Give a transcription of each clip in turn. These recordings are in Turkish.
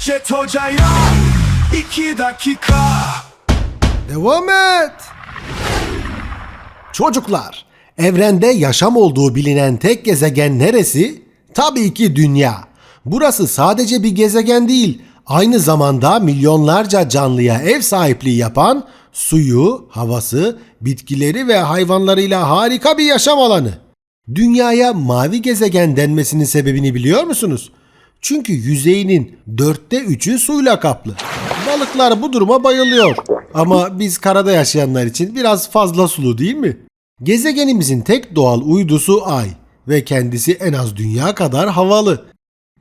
Jet Hoca'ya iki dakika Devam et. Çocuklar, evrende yaşam olduğu bilinen tek gezegen neresi? Tabii ki dünya. Burası sadece bir gezegen değil, aynı zamanda milyonlarca canlıya ev sahipliği yapan suyu, havası, bitkileri ve hayvanlarıyla harika bir yaşam alanı. Dünyaya mavi gezegen denmesinin sebebini biliyor musunuz? Çünkü yüzeyinin dörtte üçü suyla kaplı. Balıklar bu duruma bayılıyor. Ama biz karada yaşayanlar için biraz fazla sulu değil mi? Gezegenimizin tek doğal uydusu Ay ve kendisi en az dünya kadar havalı.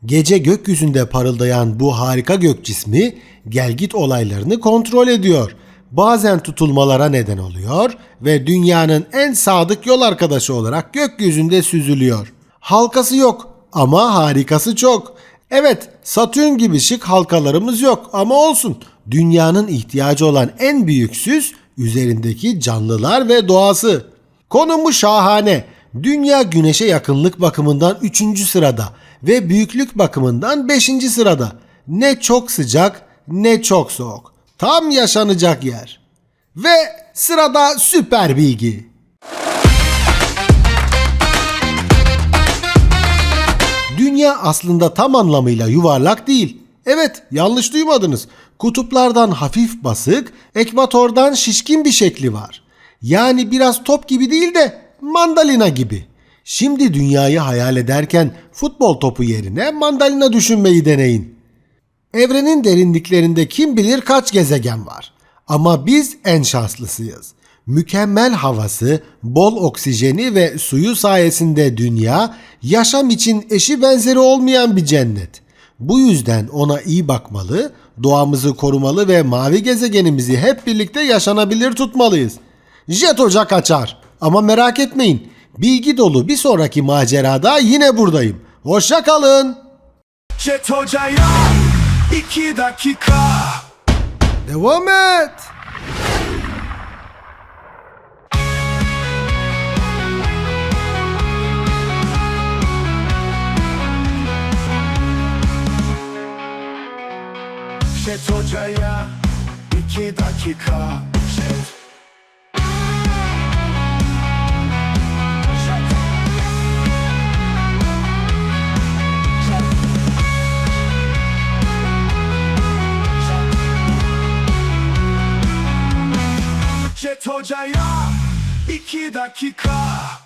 Gece gökyüzünde parıldayan bu harika gök cismi gelgit olaylarını kontrol ediyor. Bazen tutulmalara neden oluyor ve dünyanın en sadık yol arkadaşı olarak gökyüzünde süzülüyor. Halkası yok ama harikası çok. Evet, Satürn gibi şık halkalarımız yok ama olsun. Dünyanın ihtiyacı olan en büyük süs üzerindeki canlılar ve doğası. Konumu şahane. Dünya güneşe yakınlık bakımından 3. sırada ve büyüklük bakımından 5. sırada. Ne çok sıcak ne çok soğuk. Tam yaşanacak yer. Ve sırada süper bilgi. Dünya aslında tam anlamıyla yuvarlak değil. Evet, yanlış duymadınız. Kutuplardan hafif basık, ekvatordan şişkin bir şekli var. Yani biraz top gibi değil de mandalina gibi. Şimdi dünyayı hayal ederken futbol topu yerine mandalina düşünmeyi deneyin. Evrenin derinliklerinde kim bilir kaç gezegen var. Ama biz en şanslısıyız. Mükemmel havası, bol oksijeni ve suyu sayesinde dünya yaşam için eşi benzeri olmayan bir cennet. Bu yüzden ona iyi bakmalı, doğamızı korumalı ve mavi gezegenimizi hep birlikte yaşanabilir tutmalıyız. Jet Hoca kaçar. Ama merak etmeyin. Bilgi dolu bir sonraki macerada yine buradayım. Hoşça kalın. Jet Hoca'ya iki dakika Devam et. Jet Hoca'ya iki dakika Jet Jet Hoca'ya iki dakika